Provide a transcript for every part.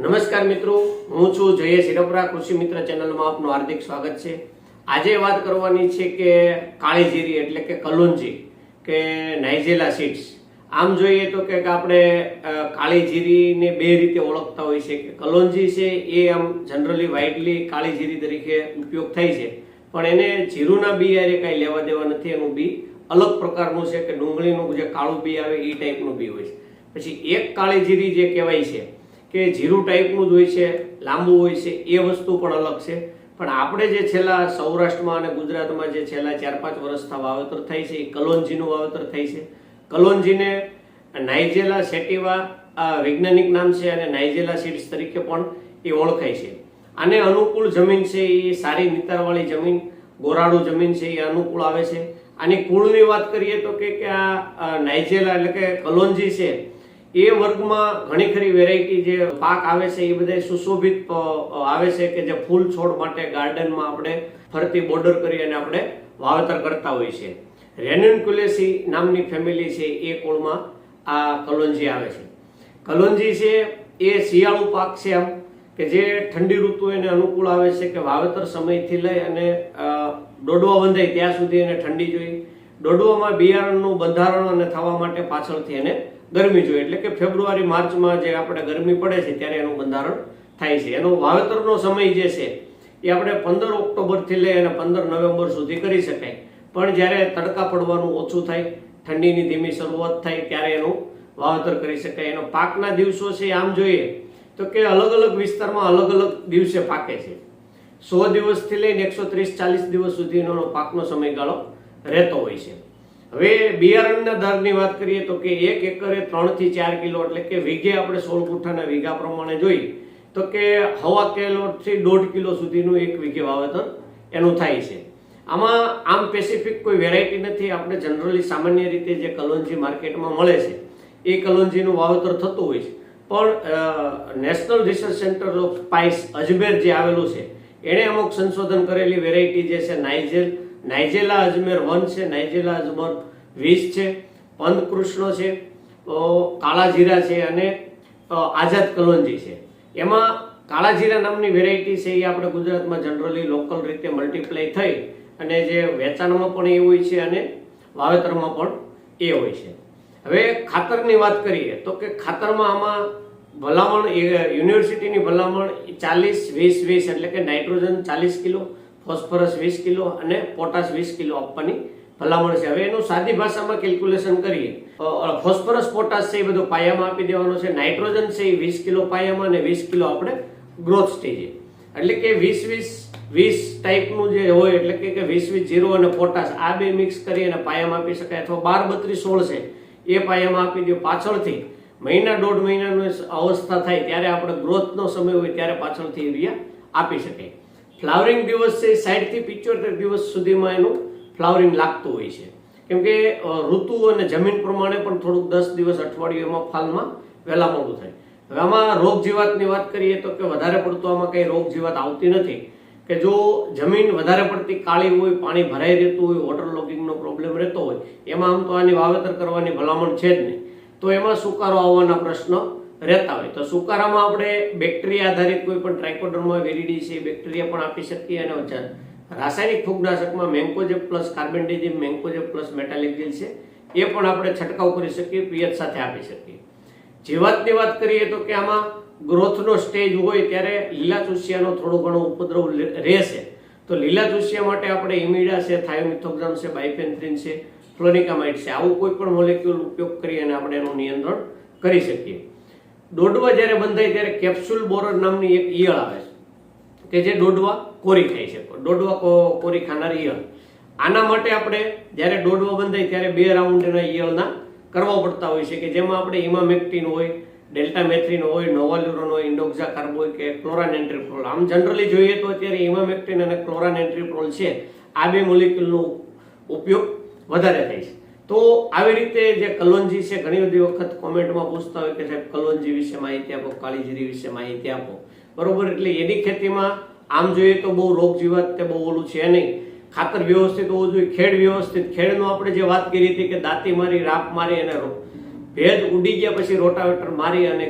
નમસ્કાર મિત્રો, હું છું જયેશ હિરપરા, કૃષિ મિત્ર ચેનલમાં આપનું હાર્દિક સ્વાગત છે. આજે વાત કરવાની છે કે કાળી જીરી એટલે કે કલોંજી, કે નાઇજેલા સીડ્સ. આમ જોઈએ તો કે આપણે કાળીજીરીને કાળી જીરીને બે રીતે ઓળખતા હોય છે કે કલોંજી છે એ આમ જનરલી વાઇડલી કાળી જીરી તરીકે ઉપયોગ થાય છે. પણ એને જીરુના બી કાંઈ લેવા દેવા નથી, એનું બી અલગ પ્રકારનું છે કે ડુંગળીનું જે કાળું બી આવે એ ટાઈપનું બી હોય છે. પછી એક કાળી જીરી જે કહેવાય છે કે જીરું ટાઈપનું જ હોય છે, લાંબુ હોય છે, એ વસ્તુ પણ અલગ છે. પણ આપણે જે છેલ્લા સૌરાષ્ટ્રમાં અને ગુજરાતમાં જે છેલ્લા ચાર પાંચ વર્ષથી વાવેતર થાય છે, એ કલોંજીનું વાવેતર થાય છે. કલોંજીને નાઇજેલા સેટિવા વૈજ્ઞાનિક નામ છે અને નાઇજેલા સીડ્સ તરીકે પણ એ ઓળખાય છે. આને અનુકૂળ જમીન છે, એ સારી નિતારવાળી જમીન, ગોરાળું જમીન છે, એ અનુકૂળ આવે છે. આની કુળની વાત કરીએ તો કે આ નાઇજેલા એટલે કે કલોંજી છે એ વર્ગમાં ઘણી ખરી વેરાયટી જે પાક આવે છે, એ બધા સુશોભિત આવે છે કે જે ફૂલ છોડ માટે ગાર્ડનમાં આપણે ફરતી બોર્ડર કરી અને આપણે વાવેતર કરતા હોઈએ છીએ. રેન્યુન્ક્યુલેસી નામની ફેમિલી છે, એ કુળમાં આ કલોંજી આવે છે. કલોંજી છે, એ શિયાળુ પાક છે આમ, કે જે ઠંડી ઋતુ એને અનુકૂળ આવે છે કે વાવેતર સમયથી લઈ અને દોડવા બંધાય ત્યાં સુધી એને ઠંડી જોઈએ. દોડવામાં બિયારણનું બંધારણ અને થવા માટે પાછળથી એને ગરમી જોઈએ. એટલે કે ફેબ્રુઆરી, માર્ચમાં જે આપણે ગરમી પડે છે ત્યારે એનું બંધારણ થાય છે. એનો વાવેતરનો સમય જે છે એ આપણે પંદર ઓક્ટોબરથી લઈ અને પંદર નવેમ્બર સુધી કરી શકાય. પણ જ્યારે તડકા પડવાનું ઓછું થાય, ઠંડીની ધીમી શરૂઆત થાય, ત્યારે એનું વાવેતર કરી શકાય. એનો પાકના દિવસો છે આમ જોઈએ તો કે અલગ અલગ વિસ્તારમાં અલગ અલગ દિવસે પાકે છે. સો દિવસથી લઈને એકસો ત્રીસ ચાલીસ દિવસ સુધીનો પાકનો સમયગાળો રહેતો હોય છે. હવે બિયારણના દરની વાત કરીએ તો કે એક એકરે ત્રણથી ચાર કિલો એટલે કે વીઘે આપણે સોળ ગુઠ્ઠાના વીઘા પ્રમાણે જોઈએ તો કે હવા કિલોથી દોઢ કિલો સુધીનું એક વીઘે વાવેતર એનું થાય છે. આમાં આમ સ્પેસિફિક કોઈ વેરાયટી નથી, આપણે જનરલી સામાન્ય રીતે જે કલોંજી માર્કેટમાં મળે છે, એ કલોંજીનું વાવેતર થતું હોય છે. પણ national research centre of spice Ajmer જે આવેલું છે, એણે અમુક સંશોધન કરેલી વેરાયટી જે છે નાઇજેલ નાઇજેલા અજમેર વન છે, નાઇજેલા અજમેર વીસ છે પંત કૃષ્ણ છે કાળાજીરા કાળા જીરા છે અને આઝાદ કલોંજી છે. એમાં કાળા જીરા નામની વેરાયટી છે એ આપણે ગુજરાતમાં જનરલી લોકલ રીતે મલ્ટીપ્લાય થઈ અને જે વેચાણમાં પણ એ હોય છે અને વાવેતરમાં પણ એ હોય છે. હવે ખાતરની વાત કરીએ તો કે ખાતરમાં આમાં ભલામણ યુનિવર્સિટીની ભલામણ ચાલીસ, વીસ વીસ એટલે કે નાઇટ્રોજન ચાલીસ કિલો ફોસ્ફરસ વીસ કિલો અને પોટાશ વીસ કિલો આપવાની ભલામણ છે. હવે એનું સાદી ભાષામાં કેલ્ક્યુલેશન કરીએ. ફોસ્ફરસ, પોટાશ છે એ બધો પાયામાં આપી દેવાનો છે. નાઇટ્રોજન છે એ વીસ કિલો પાયામાં અને વીસ કિલો આપણે ગ્રોથ સ્ટેજે એટલે કે વીસ વીસ વીસ ટાઈપનું જે હોય, એટલે કે કે વીસ વીસ જીરો અને પોટાશ, આ બે મિક્સ કરી અને પાયામાં આપી શકાય. અથવા બાર બત્રીસ સોળ છે, એ પાયામાં આપી દો પાછળથી. મહિના દોઢ મહિનાનો અવસ્થા થાય, ત્યારે આપણે ગ્રોથનો સમય હોય, ત્યારે પાછળથી યુરિયા આપી શકાય. ફ્લાવરિંગ દિવસ છે સાઠથી પિચોતેર દિવસ સુધીમાં એનું ફ્લાવરિંગ લાગતું હોય છે. કેમ કે ઋતુ અને જમીન પ્રમાણે પણ થોડુંક દસ દિવસ અઠવાડિયું એમાં ફાલમાં વહેલા મોડું થાય. હવે આમાં રોગ જીવાતની વાત કરીએ તો કે વધારે પડતું આમાં કંઈ રોગ જીવાત આવતી નથી. કે જો જમીન વધારે પડતી કાળી હોય, પાણી ભરાઈ રહેતું હોય વોટર લોગિંગનો પ્રોબ્લેમ રહેતો હોય, એમાં આમ તો આની વાવેતર કરવાની ભલામણ છે જ નહીં. તો એમાં સુકારો આવવાના પ્રશ્ન? રહેતા હોય. તો સુકારામાં આપણે બેક્ટેરિયા આધારિત કોઈ પણ ટ્રાઇકોડર્મા વેરીડી છે બેક્ટેરિયા પણ આપી શકીએ અને રાસાયણિક ફૂગનાશકમાં mancozeb plus carbendazim mancozeb plus metalaxyl છે. એ પણ આપણે છંટકાવ કરી શકીએ પીએચ સાથે આપી શકીએ. જીવાતની વાત કરીએ તો કે આમાં ગ્રોથનો સ્ટેજ હોય ત્યારે લીલા ચૂસિયાનો થોડો ઘણો ઉપદ્રવ રહેશે. તો લીલા ચૂસિયા માટે આપણે ઇમિડા છે થાયોમિથોગ્રામ છે બાયફેન્થ્રિન છે ફ્લોનિકામાઇડ છે. આવું કોઈ પણ મોલેક્યુલ ઉપયોગ કરી અને આપણે એનું નિયંત્રણ કરી શકીએ. દોડવા જ્યારે બંધાય ત્યારે કેપ્સ્યુલ બોરર નામની એક ઈયળ આવે છે. કે જે દોડવા કોરી ખાઈ છે. દોડવા કો- કોરી ખાનાર ઈયળ. આના માટે આપણે જ્યારે દોડવા બંધાય ત્યારે બે રાઉન્ડના ઈયળના કરવા પડતા હોય છે કે જેમાં આપણે ઇમામેક્ટિન હોય ડેલ્ટા મેથ્રિન હોય, નોવાલ્યુરોન હોય ઇન્ડોક્ઝા કાર્બોય કે ક્લોરાન એન્ટ્રીપ્રોલ. આમ જનરલી જોઈએ તો અત્યારે ઇમામેક્ટિન અને ક્લોરાન એન્ટ્રીપ્રોલ છે. આ બે મોલિક્યુલનો ઉપયોગ વધારે થાય છે. તો આવી રીતે જે કલોંજી છે, ઘણી બધી વખત કોમેન્ટમાં પૂછતા હોય કે સાહેબ કલોંજી વિશે માહિતી આપો, કાળીજીરી વિશે માહિતી આપો. બરોબર, એટલે એની ખેતીમાં આમ જોઈએ તો બહુ રોગ જીવાત તે બહુ ઓલું છે નહીં. ખાતર વ્યવસ્થિત હોવું જોઈએ, ખેડ વ્યવસ્થિત. ખેડનો આપણે જે વાત કરી હતી કે દાંતી મારી, રાપ મારી અને ભેજ ઉડી ગયા પછી રોટાવેટર મારી અને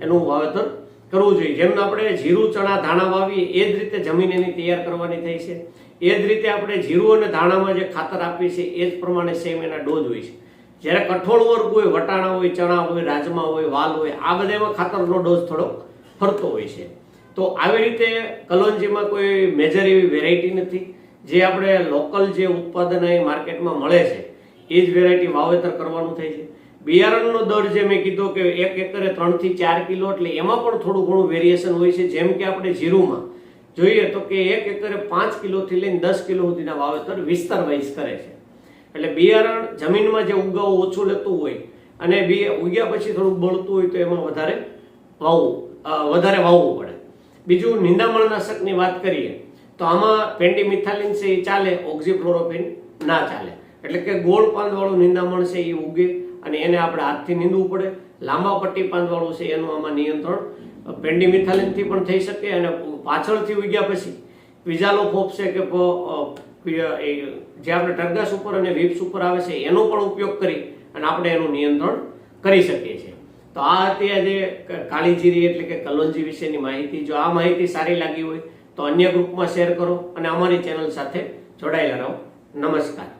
એનું વાવેતર કરવું જોઈએ. જેમ આપણે જીરું, ચણા, ધાણા વાવીએ, એ જ રીતે જમીન એની તૈયાર કરવાની થઈ છે. એ જ રીતે આપણે જીરું અને ધાણામાં જે ખાતર આપીએ છીએ, એ જ પ્રમાણે સેમ એના ડોઝ હોય છે. જ્યારે કઠોળ વર્ગ હોય, વટાણા હોય, ચણા હોય, રાજમા હોય, વાલ હોય, આ બધામાં ખાતરનો ડોઝ થોડોક ફરતો હોય છે. તો આવી રીતે કલોંજીમાં કોઈ મેજર એવી વેરાયટી નથી. જે આપણે લોકલ જે ઉત્પાદન અહીં માર્કેટમાં મળે છે, એ જ વેરાયટી વાવેતર કરવાનું થાય છે. બિયારણનો દર જે મેં કીધો કે એક એકરે ત્રણથી ચાર કિલો, એટલે એમાં પણ થોડું ઘણું વેરિએશન હોય છે. જેમ કે આપણે જીરુમાં જોઈએ તો કે એક એકરે પાંચ કિલોથી લઈને દસ કિલો સુધીના વાવેતર વિસ્તાર વાઇઝ કરે છે. એટલે બિયારણ જમીનમાં જે ઉગાવું ઓછું લેતું હોય અને બી ઉગ્યા પછી થોડુંક બળતું હોય તો એમાં વધારે વાવવું વધારે વાવવું પડે. બીજું નિંદામણનાશકની વાત કરીએ તો આમાં પેન્ડીમિથાલિન છે એ ચાલે ઓક્ઝીફ્લોરોપિન ના ચાલે. એટલે કે ગોળ પાંદવાળું નિંદામણ છે એ ઉગે અને એને આપણે હાથથી નીંદવું પડે. લાંબા પટ્ટી પાંદવાળું છે, એનું આમાં નિયંત્રણ. પેન્ડીમિથાલિનથી પણ થઈ શકે અને પાછળથી ઉગ્યા પછી વિઝાલો ફોપ છે કે જે આપણે ટરગાસ ઉપર અને વિપ્સ ઉપર આવે છે, એનો પણ ઉપયોગ કરી અને આપણે એનું નિયંત્રણ કરી શકીએ છીએ. તો આ હતી આજે કાળીજીરી એટલે કે કલોંજી વિશેની માહિતી. જો આ માહિતી સારી લાગી હોય તો અન્ય ગ્રુપમાં શેર કરો અને અમારી ચેનલ સાથે જોડાયેલા રહો. નમસ્કાર.